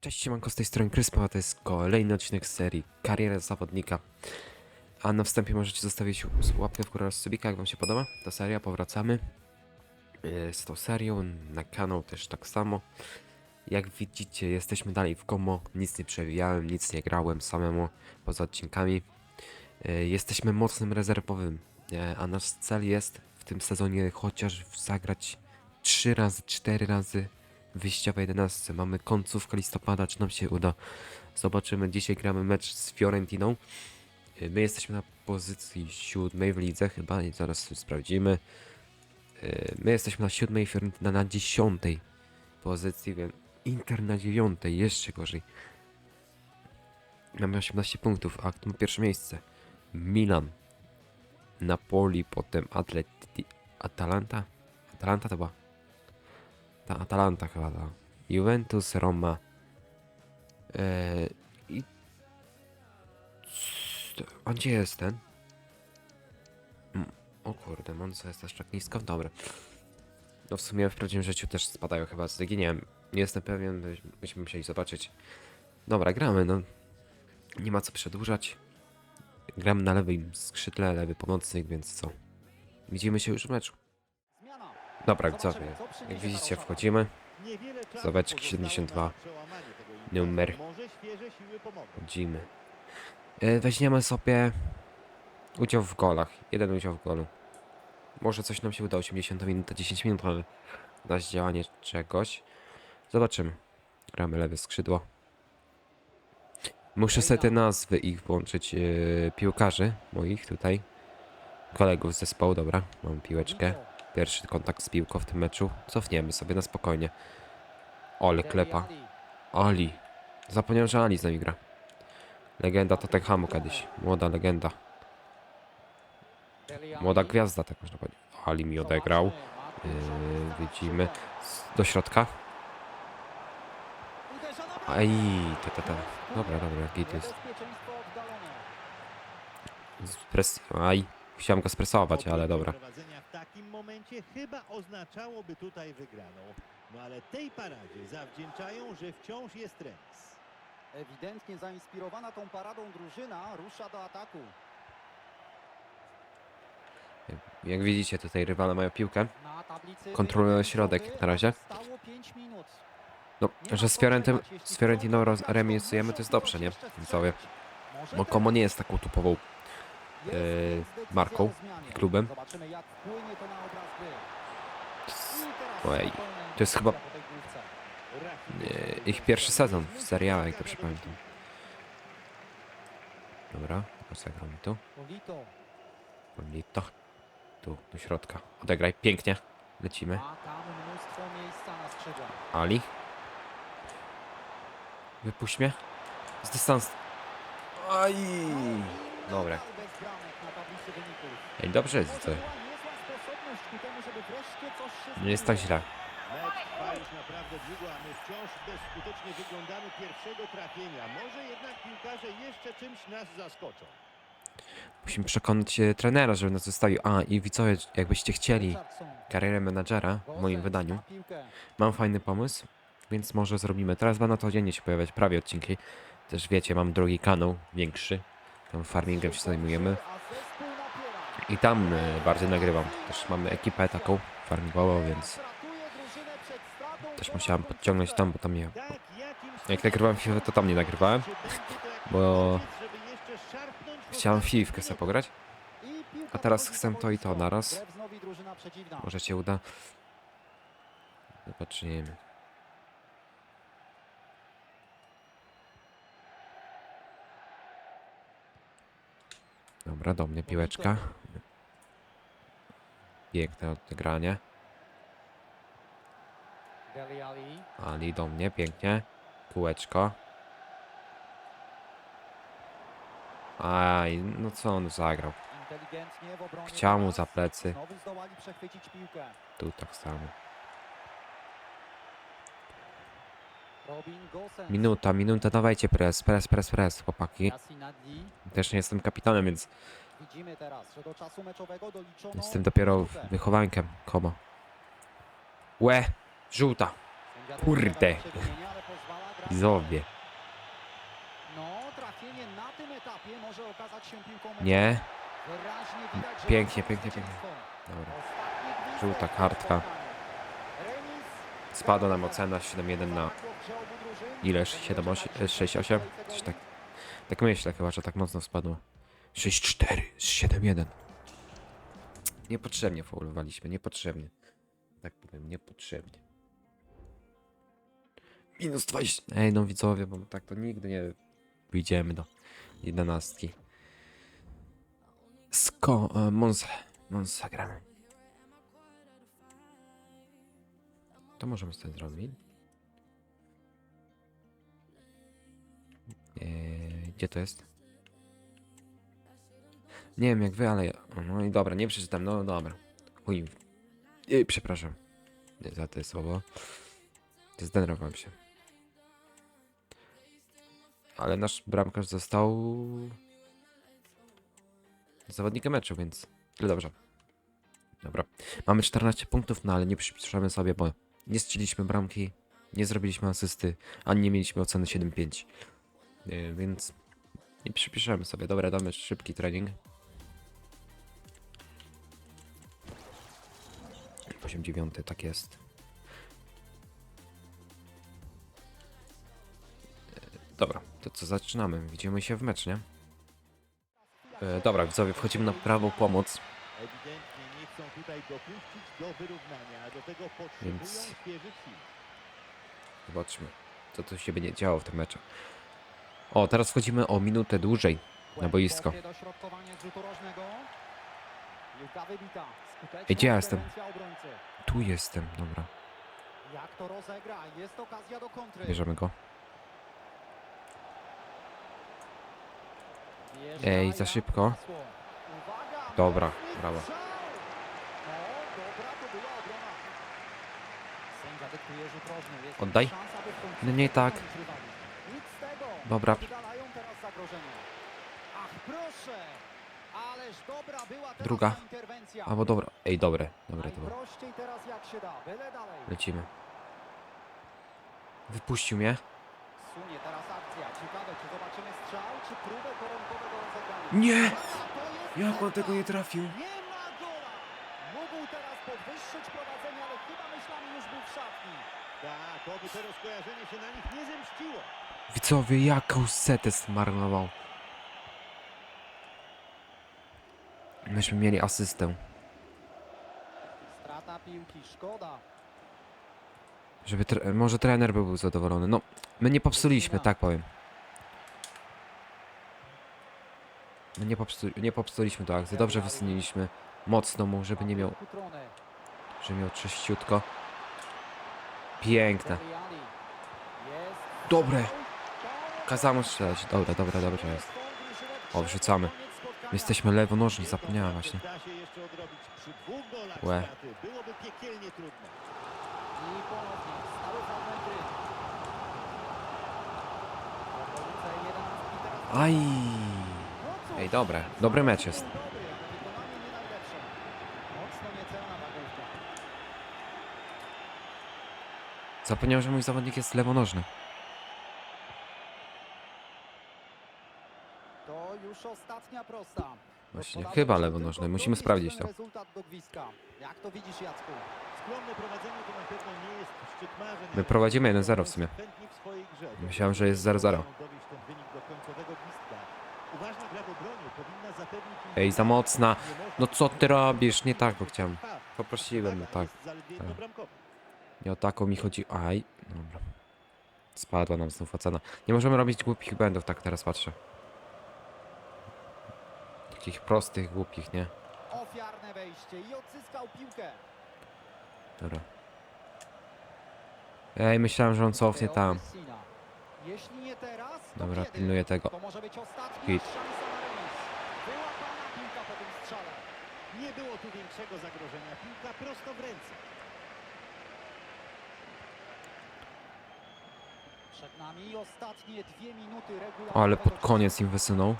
Cześć, siemanko, z tej strony Kryspo, a to jest kolejny odcinek z serii Kariera Zawodnika. A na wstępie możecie zostawić łapkę w górę oraz subika, jak wam się podoba ta seria, powracamy e, z tą serią, na kanał też tak samo. Jak widzicie, jesteśmy dalej w komo, nic nie przewijałem, nic nie grałem samemu poza odcinkami. E, Jesteśmy mocnym rezerwowym, a nasz cel jest w tym sezonie chociaż zagrać 3 razy, 4 razy wyjściowe 11. Mamy końcówkę listopada, czy nam się uda. Zobaczymy. Dzisiaj gramy mecz z Fiorentiną. Y, My jesteśmy na pozycji siódmej w lidze chyba i zaraz sprawdzimy. Y, My jesteśmy na siódmej, Fiorentina na dziesiątej pozycji, więc Inter na dziewiątej, jeszcze gorzej. Mamy 18 punktów, a kto ma pierwsze miejsce? Milan, Napoli, potem Atleti... Atalanta? Atalanta to była ta Atalanta chyba ta. Juventus, Roma. Eee, I... A gdzie jest ten? Mm, O kurde, Monza jest aż tak nisko? Dobra. No w sumie w prawdziwym życiu też spadają chyba z nie wiem. Nie jestem pewien, byś- byśmy musieli zobaczyć. Dobra, gramy, no. Nie ma co przedłużać. Gramy na lewym skrzydle, lewy pomocnik, więc co? Widzimy się już w meczu. Dobra, widzowie, jak widzicie wchodzimy. Zobeczki 72. Numer. Wchodzimy. E, Weźmiemy sobie udział w golach. Jeden udział w golu. Może coś nam się uda, 80 minut, 10 minut, ale na zdziałanie czegoś. Zobaczymy. Gramy lewe skrzydło. Muszę sobie te nazwy ich włączyć, e, piłkarzy moich tutaj. Kolegów z zespołu, dobra, mam piłeczkę. Pierwszy kontakt z piłką w tym meczu. Cofniemy sobie na spokojnie. Ole klepa. Ali. Zapomniałem, że Ali z nami gra. Legenda Tottenhamu kiedyś. Młoda legenda. Młoda gwiazda, tak można powiedzieć. Ali mi odegrał. Yy, widzimy. Do środka. Aj, te, te, te. Dobra, dobra, git jest. Spres... Aj, chciałem go spresować, ale dobra. Momencie chyba oznaczałoby tutaj wygraną. No ale tej paradzie zawdzięczają, że wciąż jest remis. Ewidentnie zainspirowana tą paradą drużyna rusza do ataku. Jak widzicie, tutaj rywale mają piłkę. Na tablicy Kontroluje wynik środek na razie. Zostało 5 minut. No, że z, Fiorentem, z Fiorentiną roz- remisujemy, to jest dobrze, nie? Widzowie. Może Bo Komo nie jest taką tupową marką o zmianie. i klubem. Ojej, to jest chyba e, ich pierwszy sezon w Serie A, jak dobrze pamiętam. Dobra, zagram tu. Polito. Tu, do środka. Odegraj, pięknie. Lecimy. Ali. Wypuść mnie. Z dystans. Aj. Dobra. Bez bramek na tablicy wyników. Ej, dobrze jest, się Nie jest tak źle. Mecz trwa już naprawdę długo, a my wciąż bezskutecznie wyglądamy pierwszego trafienia. Może jednak piłkarze jeszcze czymś nas zaskoczą. Musimy przekonać e, trenera, żeby nas zostawił. A, i widzowie, jakbyście chcieli karierę menadżera, w moim wydaniu, mam fajny pomysł, więc może zrobimy. Teraz będą codziennie się pojawiać prawie odcinki. Też wiecie, mam drugi kanał, większy. Tam farmingiem się zajmujemy. I tam e, bardziej nagrywam. Też mamy ekipę taką farmingową, więc też musiałem podciągnąć tam, bo tam nie... Jak nagrywałem FIFA, to tam nie nagrywałem. Bo Chciałem fifkę sobie pograć. A teraz chcę to i to naraz. Może się uda. Zobaczymy. Dobra, do mnie piłeczka. Piękne odegranie. Ali do mnie, pięknie. Kółeczko. Aj, no co on zagrał? Chciał mu za plecy. Tu tak samo. Minuta, minuta, dawajcie pres, pres, pres, pres, chłopaki. Też nie jestem kapitanem, więc Widzimy teraz, że do czasu meczowego doliczono jestem dopiero wychowankiem. Komo. Łe! Żółta! Kurde. Widzowie. No. Nie. Pięknie, pięknie, zwycięstwo. Dobra. Żółta kartka. Spadła nam ocena 7-1 na ileż? 7, 8, 6, 8? Coś tak. Tak myślę chyba, że tak mocno spadło. 6-4 z 7-1. Niepotrzebnie faulowaliśmy, niepotrzebnie. Tak powiem, niepotrzebnie. Minus 20. Ej, no widzowie, bo tak to nigdy nie wyjdziemy do jedenastki. Sko... E, Monza. Monza gramy. To możemy sobie zrobić. Eee, gdzie to jest? Nie wiem jak wy, ale... No i dobra, nie przeczytam, no dobra. Chuj. Yy, przepraszam. Za to słowo. Zdenerwowałem się. Ale nasz bramkarz został... Zawodnikiem meczu, więc... Tyle dobrze. Dobra. Mamy 14 punktów, no ale nie przypiszemy sobie, bo nie strzeliliśmy bramki, nie zrobiliśmy asysty, ani nie mieliśmy oceny 7-5. Yy, więc nie przypiszemy sobie. Dobra, damy szybki trening. 8-9, tak jest. Yy, Dobra, to co zaczynamy? Widzimy się w mecz, nie? Yy, dobra, widzowie, wchodzimy na prawą pomoc. Więc-. Zobaczmy, co tu się będzie działo w tym meczu. O, teraz wchodzimy o minutę dłużej na boisko. Gdzie ja jestem? Tu jestem, dobra. Jak to rozegra? Jest okazja do kontry. Bierzemy go. Ej, za szybko. Dobra, brawo. Oddaj. No nie tak. Dobra. Ach, proszę. Druga. Albo dobra. Ej, dobre. Dobre to było. Lecimy. Wypuścił mnie. Nie! Jak on tego nie trafił? Nie ma gola! Mógł teraz podwyższyć prowadzenie, ale chyba myślami już był w szatni. Tak, oby to rozkojarzenie się na nich nie zemściło. Widzowie, jaką setę zmarnował. Myśmy mieli asystę. Strata piłki, szkoda. Żeby tre- może trener by był zadowolony. No, my nie popsuliśmy, tak powiem. My nie, popsu nie popsuliśmy to akcję. Dobrze wysunęliśmy mocno mu, żeby nie miał, żeby miał czyściutko. Piękne. Dobre. Kazano strzelać. Dobra, dobra, dobra jest. O, wrzucamy. My jesteśmy lewonożni, zapomniałem właśnie. Łe. straty. Byłoby piekielnie trudno. I ponownie stały fragment gry. Obrońca 11 teraz Aj. No Ej, dobre. Dobry mecz jest. Zapomniałem, że mój zawodnik jest lewonożny. To już ostatnia prosta. Właśnie, chyba muszą lewonożny. Musimy sprawdzić to. My prowadzimy 1-0 w sumie. Myślałem, że jest 0-0. Dowieść ten wynik do końcowego gwizdka. Uważna gra w obronie powinna zapewnić im Ej, za mocna. No co ty robisz? Nie tak go chciałem. Poprosiłem, no tak. tak. Nie o taką mi chodzi. Aj, dobra. Spadła nam znów ocena. Nie możemy robić głupich błędów, tak teraz patrzę. Takich prostych, głupich, nie? Ofiarne wejście i odzyskał piłkę. Dobra. Ej, myślałem, że on cofnie tam. Messina. Jeśli nie teraz, to Dobra, kiedy? pilnuję tego. To może być ostatnia Hit. szansa na remis. Wyłapana piłka po tym strzale. Nie było tu większego zagrożenia. Piłka prosto w ręce. Przed nami ostatnie dwie minuty O, regularnego ale pod koniec im wysunął.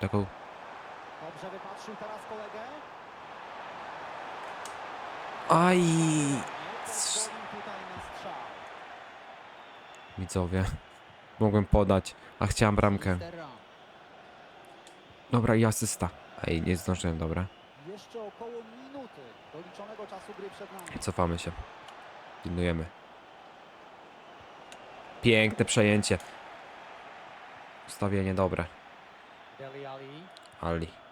Taką... Dobrze wypatrzył teraz kolegę. Aj! Widzowie. Mogłem podać, a chciałem bramkę. Dobra, i asysta. Ej, nie zdążyłem, dobra. Jeszcze około minuty do liczonego czasu gry przed nami. Cofamy się. Pilnujemy. Piękne przejęcie. Ustawienie dobre. Ali.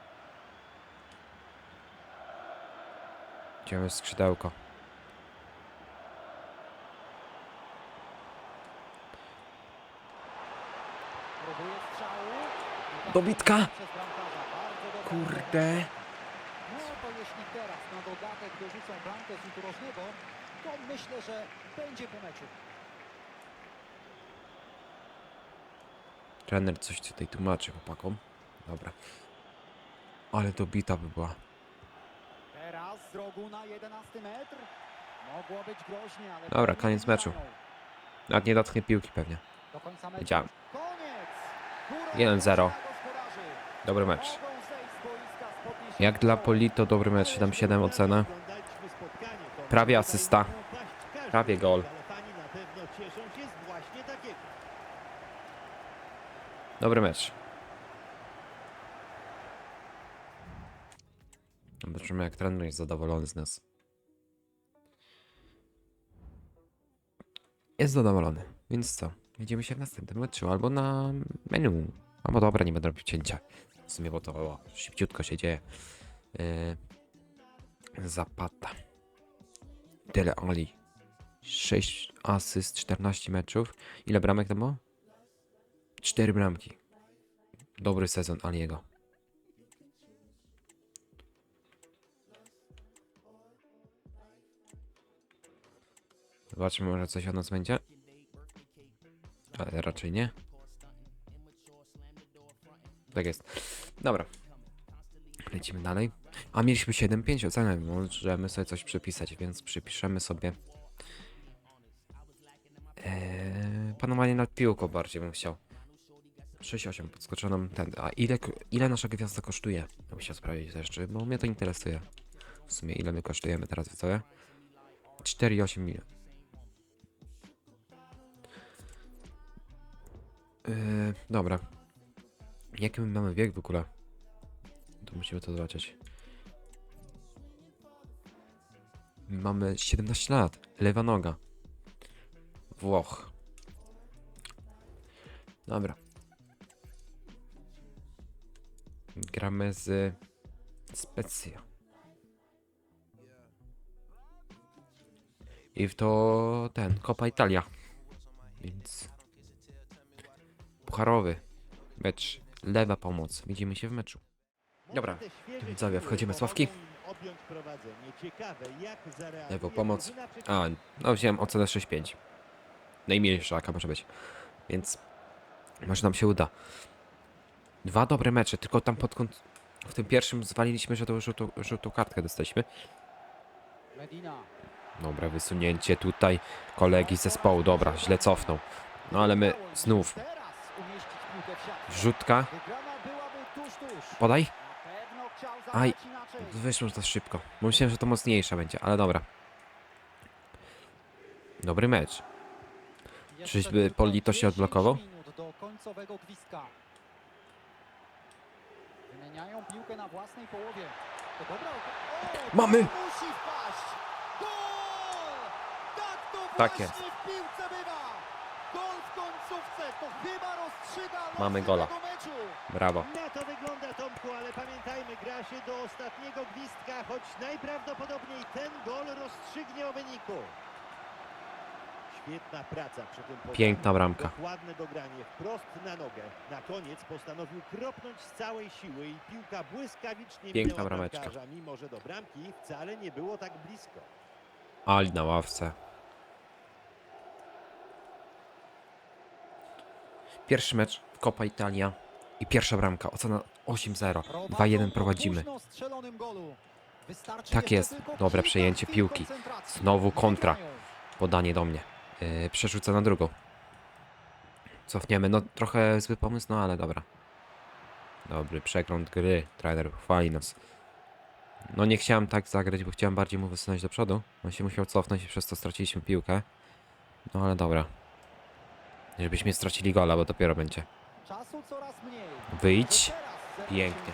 Idziemy w skrzydełko. Dobitka! Kurde. No to jeśli teraz na dodatek dorzucą bramkę z rzutu rożnego, to myślę, że będzie po meczu. Trener coś tutaj tłumaczy chłopakom. Dobra. Ale dobita by była. Z rogu na 11 metr. Mogło być groźnie, ale... Dobra, koniec meczu. Nawet nie dotknie piłki pewnie. Do końca meczu. Wiedziałem. Koniec! Górą 1-0. drużyna gospodarzy. Dobry mecz. Jak dla czołem. Polito dobry mecz, 7-7 ocena. To Prawie asysta. Prawie gol. Ale fani na pewno cieszą się z właśnie takiego. Dobry mecz. Zobaczymy jak trener jest zadowolony z nas. Jest zadowolony, więc co? Widzimy się w następnym meczu albo na menu. Albo dobra, nie będę robił cięcia. W sumie, bo to o, szybciutko się dzieje. Yy, Zapata. Dele Ali. 6 asyst, 14 meczów. Ile bramek to było? 4 bramki. Dobry sezon Aliego. Zobaczymy, może coś od nas będzie. Ale raczej nie. Tak jest. Dobra. Lecimy dalej. A mieliśmy 7-5 ocenę. Możemy sobie coś przypisać, więc przypiszemy sobie. Eee, panowanie nad piłką bardziej bym chciał. 6-8 podskoczoną ten. A ile, ile nasza gwiazda kosztuje? Ja chciał sprawdzić jeszcze, bo mnie to interesuje. W sumie ile my kosztujemy teraz, widzowie? 4,8 milion. Yy, dobra. Jaki my mamy wiek w ogóle? To musimy to zobaczyć. Mamy 17 lat. Lewa noga. Włoch. Dobra. Gramy z Spezia. I w to ten, Copa Italia. Więc pucharowy mecz, lewa pomoc. Widzimy się w meczu. Dobra, widzowie, wchodzimy, jak zareaguje Lewo pomoc. A, no wziąłem ocenę 6,5. Najmniejsza jaka może być. Więc może nam się uda. Dwa dobre mecze, tylko tam pod kąt... W tym pierwszym zwaliliśmy, że to żółtą, żółtą kartkę dostaliśmy. Dobra, wysunięcie tutaj kolegi z zespołu. Dobra, źle cofnął. No ale my znów. Tuż. Podaj. Aj. Wyszło to szybko. Myślałem, że to mocniejsza będzie, ale dobra. Dobry mecz. Czyżby Polito się 10 odblokował? do końcowego gwizdka. Wymieniają piłkę na własnej połowie. To dobra oka- o, Mamy! to Musi wpaść! Gol! Tak to Tak właśnie jest. w piłce bywa! Gol w końcówce to chyba rozstrzyga losy Mamy gola. Brawo. Na to wygląda Tomku, ale pamiętajmy, gra się do ostatniego gwizdka, choć najprawdopodobniej ten gol rozstrzygnie o wyniku. Świetna praca przy tym podaniu. Piękna bramka. Dokładne dogranie wprost na nogę. Na koniec postanowił kropnąć z całej siły i piłka błyskawicznie Piękna brameczka. bramkarza, mimo że do bramki wcale nie było tak blisko. Ali na ławce. Pierwszy mecz Copa Italia i pierwsza bramka. Ocena 8-0. 2-1 prowadzimy. Tak jest. Dobre przejęcie piłki. Znowu kontra. Podanie do mnie. Yy, przerzucę na drugą. Cofniemy. No trochę zły pomysł, no ale dobra. Dobry przegląd gry. Trener chwali nas. No nie chciałem tak zagrać, bo chciałem bardziej mu wysunąć do przodu. On się musiał cofnąć i przez to straciliśmy piłkę. No ale dobra. Żebyśmy stracili gola, bo dopiero będzie. Wyjdź. Pięknie.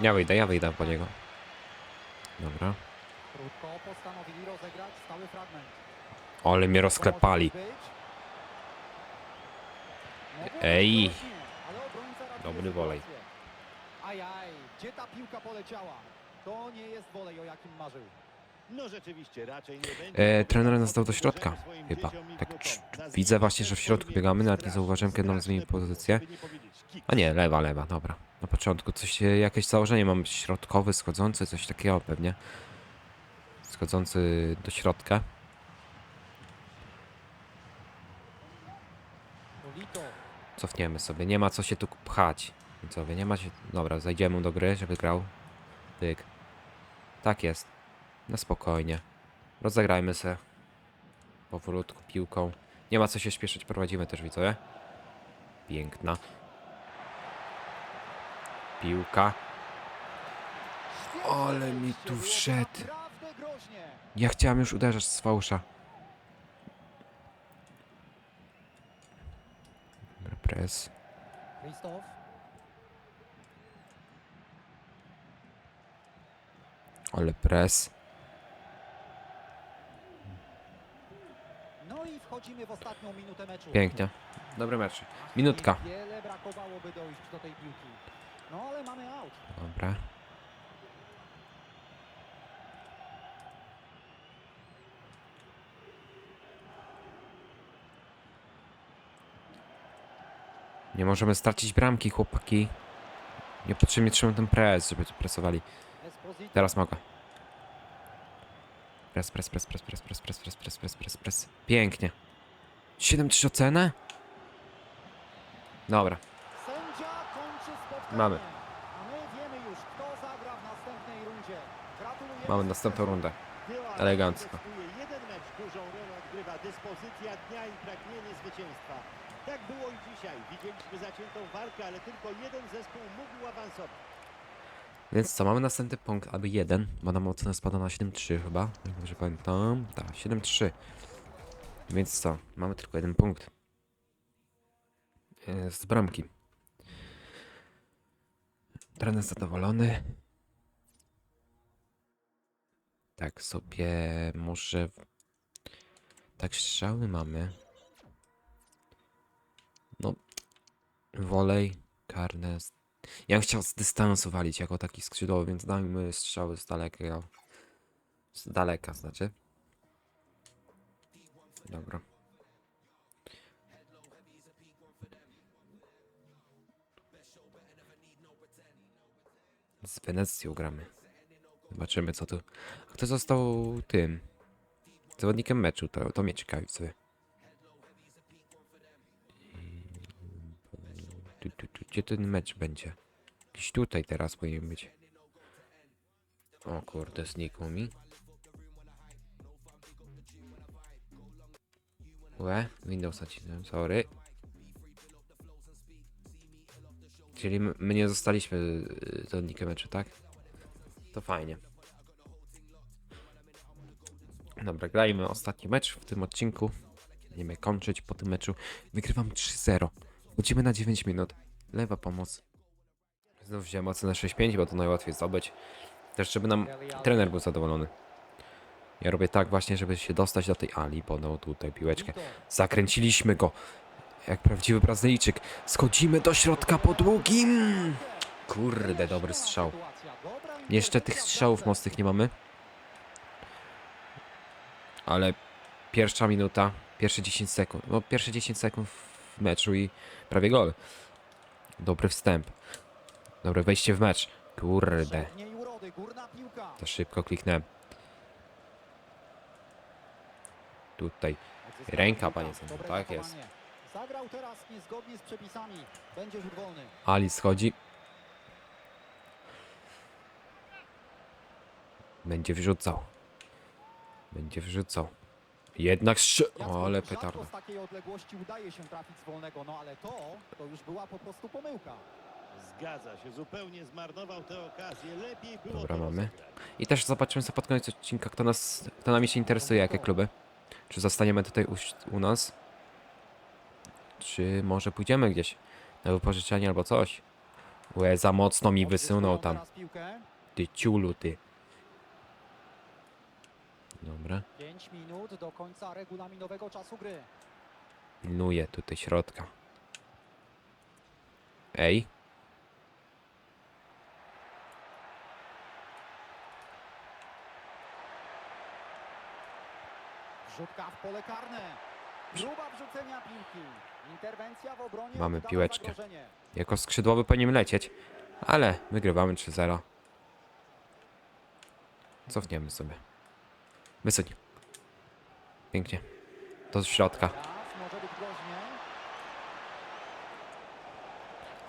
Ja wyjdę, ja wyjdę po niego. Dobra. Ale mnie rozklepali. Ej. Dobry wolej. Ajaj, gdzie ta piłka poleciała? To nie jest wolej, o jakim marzył. No. E, trener nas dał do środka, chyba. Tak, widzę właśnie, że w środku biegamy, nawet nie zauważyłem, kiedy nam zmienił pozycję. A nie, lewa, lewa, dobra. Na początku coś, e, jakieś założenie mam środkowy, schodzący, coś takiego pewnie. Schodzący do środka. Cofniemy sobie, nie ma co się tu pchać. Widzowie, nie ma się... Dobra, zajdziemy do gry, żeby grał. Tyk. Tak jest. Na spokojnie. Rozegrajmy se. Powolutku, piłką. Nie ma co się śpieszyć, prowadzimy też, widzowie. Piękna. Piłka. Ale mi tu wszedł. Ja chciałem już uderzać z fałsza. Dobra, pres. Ale pres. No i wchodzimy w ostatnią minutę meczu. Pięknie. Dobry mecz. Minutka. Wiele brakowałoby dojść do tej piłki. No ale mamy out. Dobra. Nie możemy stracić bramki, chłopaki. Niepotrzebnie trzymam ten pres, żeby tu presowali. Teraz mogę. Pres, pres, pres, pres, pres, pres, pres, pres, pres, pres, pres, pres. Pięknie. 7-3 ocenę? Dobra. Sędzia kończy spotkanie. Mamy. A my wiemy już, kto zagra w następnej rundzie. Gratulujemy. Mamy następną rundę. Była Elegancko. decyduje. Jeden mecz dużą rolę odgrywa dyspozycja dnia i pragnienie zwycięstwa. Tak było i dzisiaj. Widzieliśmy zaciętą walkę, ale tylko jeden zespół mógł awansować. Więc co, mamy następny punkt, aby jeden, bo nam ocena spada na 7-3 chyba, jak dobrze pamiętam. Tak, 7-3. Więc co, mamy tylko jeden punkt. E, Z bramki. Trener zadowolony. Tak sobie w- Tak strzały mamy. No, wolej, karne, ja bym chciał z dystansu walić jako taki skrzydłowy, więc dajmy strzały z daleka. Z daleka znaczy. Dobra. Z Wenecją gramy. Zobaczymy co tu. Kto został tym? Zawodnikiem meczu, to, to mnie ciekawi sobie. Tu, tu, gdzie ten mecz będzie? Gdzieś tutaj teraz powinien być. O kurde, znikł mi. Łe, Windows nacisnąłem, sorry. Czyli my nie zostaliśmy y, zawodnikiem meczu, tak? To fajnie. Dobra, grajmy ostatni mecz w tym odcinku. Będziemy kończyć po tym meczu. Wygrywam 3-0. Wchodzimy na 9 minut. Lewa pomoc. Znów wziąłem ocenę 6-5, bo to najłatwiej zdobyć. Też, żeby nam trener był zadowolony. Ja robię tak właśnie, żeby się dostać do tej Ali. Podał tutaj piłeczkę. Zakręciliśmy go. Jak prawdziwy Brazylijczyk. Schodzimy do środka po długim. Kurde, dobry strzał. Jeszcze tych strzałów mocnych nie mamy. Ale pierwsza minuta, pierwsze 10 sekund. No, pierwsze 10 sekund w meczu i prawie gol. Dobry wstęp. Dobre wejście w mecz. Kurde, to szybko kliknąłem. Tutaj. Ręka, panie sędzio, tak jest. Zagrał teraz niezgodnie z przepisami. Będzie rzut wolny. Ali schodzi. Będzie wrzucał. Będzie wrzucał. Jednak strze... O, ale petarda. z takiej odległości udaje się trafić z wolnego, no ale to, to już była po prostu pomyłka. Zgadza się, zupełnie zmarnował tę okazję. Lepiej było Dobra, mamy. I też zobaczymy sobie pod koniec odcinka, kto, nas, kto nami się interesuje, jakie kluby. Czy zostaniemy tutaj u, u nas? Czy może pójdziemy gdzieś na wypożyczenie albo coś? Łe, za mocno mi wysunął tam. Ty ciulu, ty. Dobra. 5 minut do końca regulaminowego czasu gry. Pilnuję tutaj środka. Ej. Wrzutka w pole karne. Próba wrzucenia piłki. Interwencja w obronie. Mamy piłeczkę. Jako skrzydłowy powinien lecieć. Ale wygrywamy 3-0. Cofniemy sobie. Wysuń. Pięknie. Środka. Może być groźnie.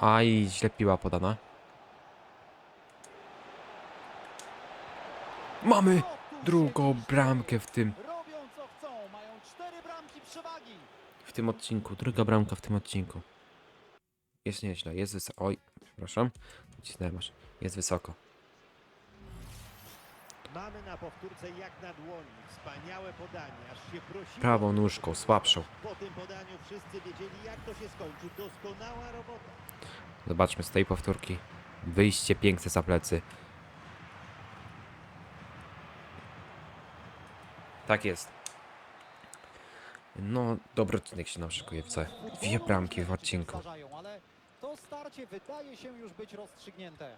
Aj, źle piła podana. Mamy drugą bramkę w tym, Robią co chcą. Mają cztery bramki przewagi. W tym odcinku. Druga bramka w tym odcinku. Jest nieźle, jest wysoko. Oj, przepraszam. Nacisnąłem aż. Jest wysoko. Mamy na powtórce jak na dłoni. Wspaniałe podanie, aż się prosiło. Prawą nóżką, słabszą. Po tym podaniu wszyscy wiedzieli jak to się skończy. Doskonała robota. Zobaczmy z tej powtórki. Wyjście piękne za plecy. Tak jest. No, dobry odcinek się nam szykuje. Co? Dwie bramki w odcinku. Zdarzają, Ale to starcie wydaje się już być rozstrzygnięte.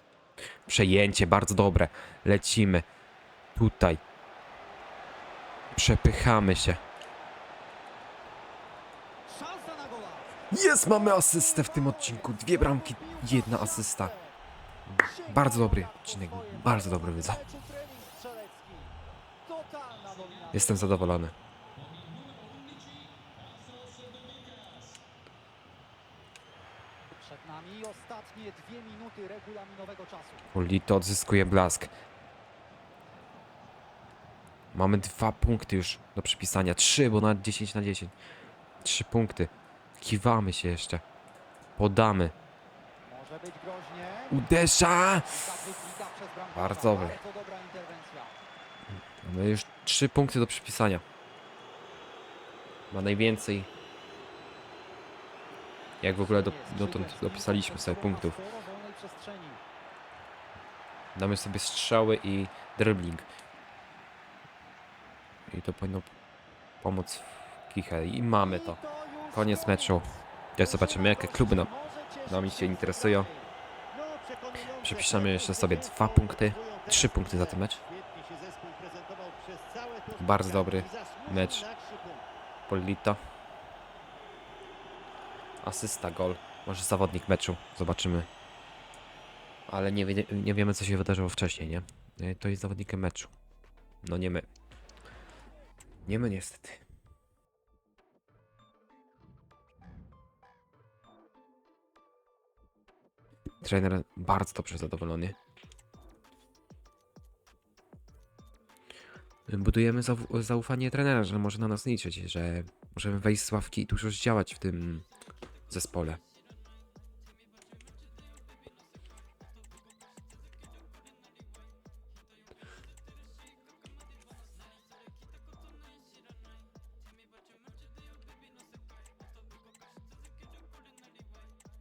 Przejęcie, bardzo dobre. Lecimy. Tutaj. Przepychamy się. Jest, mamy asystę w tym odcinku. Dwie bramki, jedna asysta. Bardzo dobry odcinek, bardzo dobry wydał. Jestem zadowolony. Przed nami ostatnie dwie minuty regulaminowego czasu. Polito odzyskuje blask. Mamy dwa punkty już do przypisania. Trzy, bo na 10 na 10. Trzy punkty. Kiwamy się jeszcze. Podamy. Może być groźnie. Uderza! Przez bramkarza. Bardzo dobry. Bardzo dobra interwencja. Mamy już trzy punkty do przypisania. Ma najwięcej. Jak w ogóle do, dotąd dopisaliśmy sobie punktów. Damy sobie strzały i dribbling. I to powinno pomóc w kichę. I mamy to. Koniec meczu. Teraz zobaczymy jakie kluby nam, nami się interesują. Tempo jeszcze sobie dwa punkty. Trzy punkty za ten mecz. Bardzo dobry mecz. Polito. Asysta, gol. Może zawodnik meczu. Zobaczymy. Ale nie, wie, nie wiemy co się wydarzyło wcześniej, nie? E, To jest zawodnikiem meczu. No nie my. Nie my niestety. Trener bardzo dobrze zadowolony. Budujemy zau- zaufanie trenera, że może na nas liczyć, że możemy wejść z ławki i dużo zdziałać w tym zespole.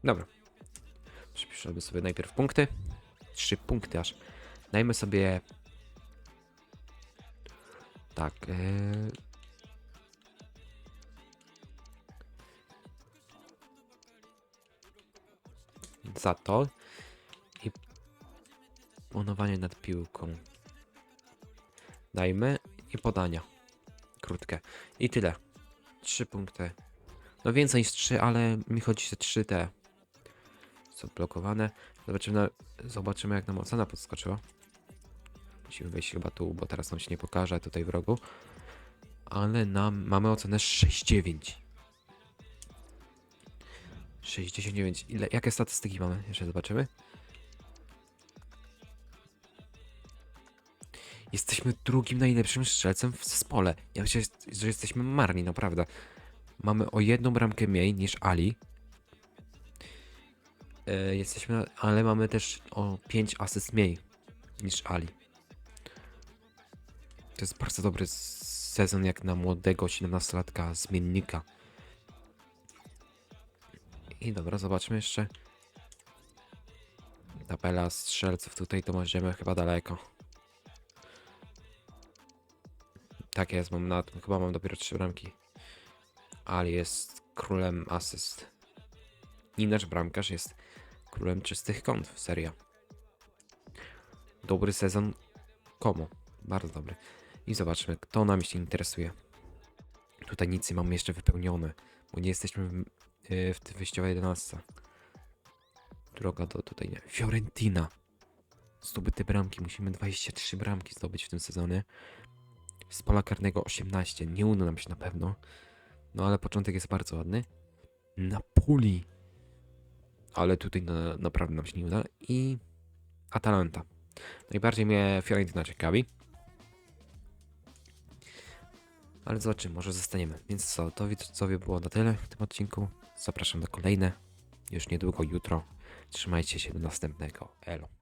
Dobra. Przypiszemy sobie najpierw punkty. Trzy punkty aż. Dajmy sobie. Tak. e, Za to. I panowanie nad piłką. Dajmy i podania. Krótkie. I tyle. Trzy punkty. No więcej niż trzy, ale mi chodzi o trzy te. Są blokowane. Zobaczymy, zobaczymy jak nam ocena podskoczyła. Musimy wejść chyba tu, bo teraz nam się nie pokaże tutaj w rogu. Ale nam mamy ocenę 6,9. 69. Ile, jakie statystyki mamy? Jeszcze zobaczymy. Jesteśmy drugim najlepszym strzelcem w zespole. Ja myślę, że jesteśmy marni, naprawdę. Mamy o jedną bramkę mniej niż Ali. e, jesteśmy, ale mamy też o 5 asyst mniej niż Ali. To jest bardzo dobry sezon jak na młodego 17-latka zmiennika. I dobra, zobaczmy jeszcze. Tabela strzelców tutaj to możemy chyba daleko. Tak jest, mam na chyba mam dopiero 3 bramki. Ali jest królem asyst. I nasz bramkarz jest królem czystych kąt w serii. Dobry sezon Komo. Bardzo dobry. I zobaczmy, kto nam się interesuje. Tutaj nic nie mamy jeszcze wypełnione, bo nie jesteśmy w wyjściowej 11. Droga do tutaj nie. Fiorentina. Zdobyte bramki. Musimy 23 bramki zdobyć w tym sezonie. Z pola karnego 18. Nie uda nam się na pewno. No ale początek jest bardzo ładny. Napoli. Ale tutaj na, naprawdę nam się nie uda. I Atalanta. Najbardziej mnie Fiorentina ciekawi. Ale zobaczymy, może zostaniemy. Więc co, to widzowie było na tyle w tym odcinku. Zapraszam na kolejne. Już niedługo, jutro. Trzymajcie się do następnego. Elo.